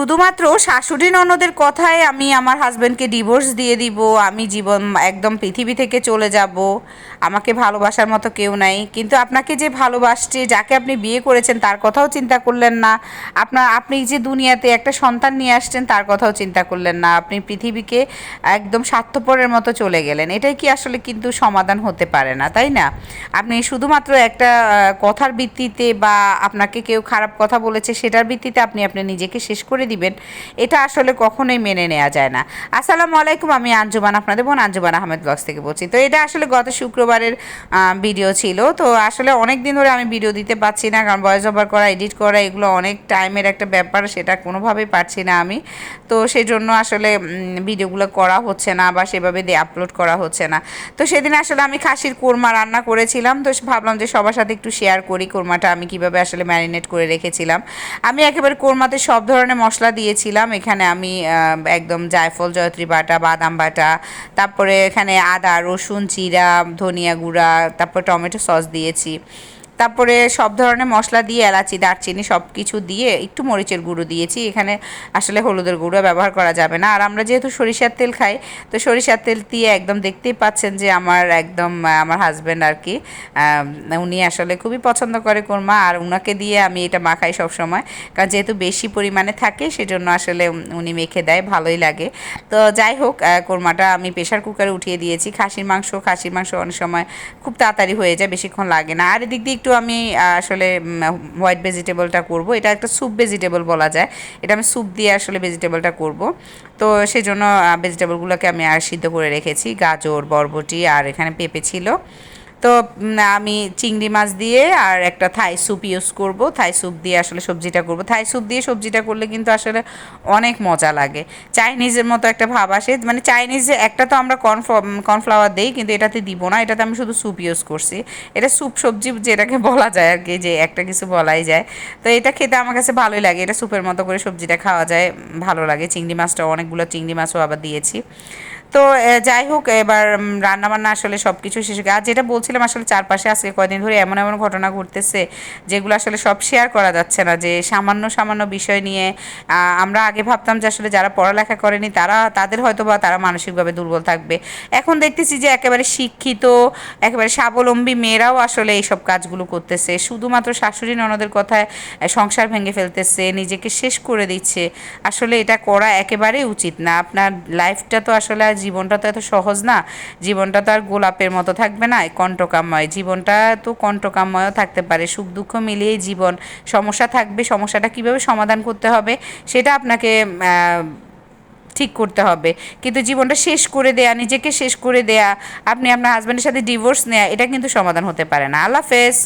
শুধুমাত্র শাশুড়ি ননদের কথায় আমি আমার হাজব্যান্ডকে ডিভোর্স দিয়ে দিব, আমি জীবন একদম পৃথিবী থেকে চলে যাব, আমাকে ভালোবাসার মতো কেউ নাই। কিন্তু আপনাকে যে ভালোবাসছে, যাকে আপনি বিয়ে করেছেন, তার কথাও চিন্তা করলেন না। আপনার, আপনি যে দুনিয়াতে একটা সন্তান নিয়ে আসছেন, তার কথাও চিন্তা করলেন না। আপনি পৃথিবীকে একদম স্বার্থপরের মতো চলে গেলেন। এটাই কি আসলে কিন্তু সমাধান হতে পারে না, তাই না? আপনি শুধুমাত্র একটা কথার ভিত্তিতে বা আপনাকে কেউ খারাপ কথা বলেছে, সেটার ভিত্তিতে আপনি আপনি নিজেকে শেষ করে দিবেন, এটা আসলে কখনোই মেনে নেওয়া যায় না। আসসালামু আলাইকুম, আমি আঞ্জুমান আপনাদের বোন, আঞ্জুমান আহমেদ ব্লগস থেকে বলছি। তো এটা আসলে গত শুক্রবারের ভিডিও ছিল। তো আসলে অনেক দিন ধরে আমি ভিডিও দিতে পারছি না, কারণ ভয়েস ওভার করা এডিট করা, এগুলো অনেক টাইমের একটা ব্যাপার, সেটা কোনোভাবেই পারছি না আমি। তো সেই জন্য আসলে ভিডিওগুলো করা হচ্ছে না বা সেভাবে দিয়ে আপলোড করা হচ্ছে না। তো সেদিন আসলে আমি খাসির কোরমা রান্না করেছিলাম। তো ভাবলাম যে সবার সাথে একটু শেয়ার করি, কোরমাটা আমি কীভাবে আসলে ম্যারিনেট করে রেখেছিলাম। আমি একেবারে কোরমাতে সব ধরনের মশলা দিয়েছিলাম। এখানে আমি একদম জায়ফল, জয়ত্রী বাটা, বাদাম বাটা, তারপরে এখানে আদা, রসুন, জিরা, ধনিয়া গুঁড়া, তারপর টমেটো সস দিয়েছি। তারপরে সব ধরনের মশলা দিয়ে, এলাচি, দারচিনি সব কিছু দিয়ে একটু মরিচের গুঁড়ো দিয়েছি। এখানে আসলে হলুদের গুঁড়ো ব্যবহার করা যাবে না। আর আমরা যেহেতু সরিষার তেল খাই, তো সরিষার তেল দিয়ে একদম দেখতেই পাচ্ছেন যে আমার একদম আমার হাজব্যান্ড আর কি উনি আসলে খুবই পছন্দ করে কোরমা, আর উনাকে দিয়ে আমি এটা মাখাই সব সময় কারণ যেহেতু বেশি পরিমাণে থাকে, সেজন্য আসলে উনি মেখে দেয়, ভালোই লাগে। তো যাই হোক কোরমাটা আমি প্রেশার কুকারে উঠিয়ে দিয়েছি। খাসির মাংস খাসির মাংস অনেক সময় খুব তাড়াতাড়ি হয়ে যায়, বেশিক্ষণ লাগে না। আর এদিক দিয়ে একটু আমি আসলে হোয়াইট ভেজিটেবলটা করব। এটা একটা স্যুপ ভেজিটেবল বলা যায়। এটা আমি স্যুপ দিয়ে আসলে ভেজিটেবলটা করব। তো সেই জন্য ভেজিটেবলগুলোকে আমি আর সিদ্ধ করে রেখেছি। গাজর, বরবটি আর এখানে পেঁপে ছিল। তো আমি চিংড়ি মাছ দিয়ে আর একটা থাই স্যুপ ইউজ করব। থাই স্যুপ দিয়ে আসলে সবজিটা করব। থাই স্যুপ দিয়ে সবজিটা করলে কিন্তু আসলে অনেক মজা লাগে। চাইনিজের মতো একটা ভাব আসে। মানে চাইনিজে একটা তো আমরা কর্নফ্লাওয়ার দিই, কিন্তু এটাতে দিব না। এটাতে আমি শুধু স্যুপ ইউজ করছি। এটা স্যুপ সবজি যেটাকে বলা যায় আর কি, যে একটা কিছু বলাই যায়। তো এটা খেতে আমার কাছে ভালোই লাগে। এটা স্যুপের মতো করে সবজিটা খাওয়া যায়, ভালো লাগে। চিংড়ি মাছটা অনেকগুলো চিংড়ি মাছও আবার দিয়েছি। তো যাই হোক, এবার রান্না বান্না আসলে সব কিছু শেষ আর যেটা বলছিলাম, আসলে চারপাশে আজকে কয়দিন ধরে এমন এমন ঘটনা ঘটতেছে, যেগুলো আসলে সব শেয়ার করা যাচ্ছে না, যে সামান্য সামান্য বিষয় নিয়ে আমরা আগে ভাবতাম যে আসলে যারা পড়ালেখা করেনি, তারা, তাদের হয়তো বা তারা মানসিকভাবে দুর্বল থাকবে। এখন দেখতেছি যে একেবারে শিক্ষিত, একেবারে স্বাবলম্বী মেয়েরাও আসলে এইসব কাজগুলো করতেছে। শুধুমাত্র শাশুড়ি ননদের কথায় সংসার ভেঙে ফেলতেছে, নিজেকে শেষ করে দিচ্ছে। আসলে এটা করা একেবারেই উচিত না। আপনার লাইফটা তো আসলে জীবনটা তো এত সহজ না। জীবনটা তো আর গোলাপের মতো থাকবে না কণ্টকাময় জীবনটা তো কণ্টকাময়ও থাকতে পারে। সুখ দুঃখ মিলিয়েই জীবন। সমস্যা থাকবে, সমস্যাটা কীভাবে সমাধান করতে হবে সেটা আপনাকে ঠিক করতে হবে। কিন্তু জীবনটা শেষ করে দেয়া, নিজেকে শেষ করে দেয়া, আপনি আপনার হাজব্যান্ডের সাথে ডিভোর্স নেয়া, এটা কিন্তু সমাধান হতে পারে না। আল্লাহ হাফেজ।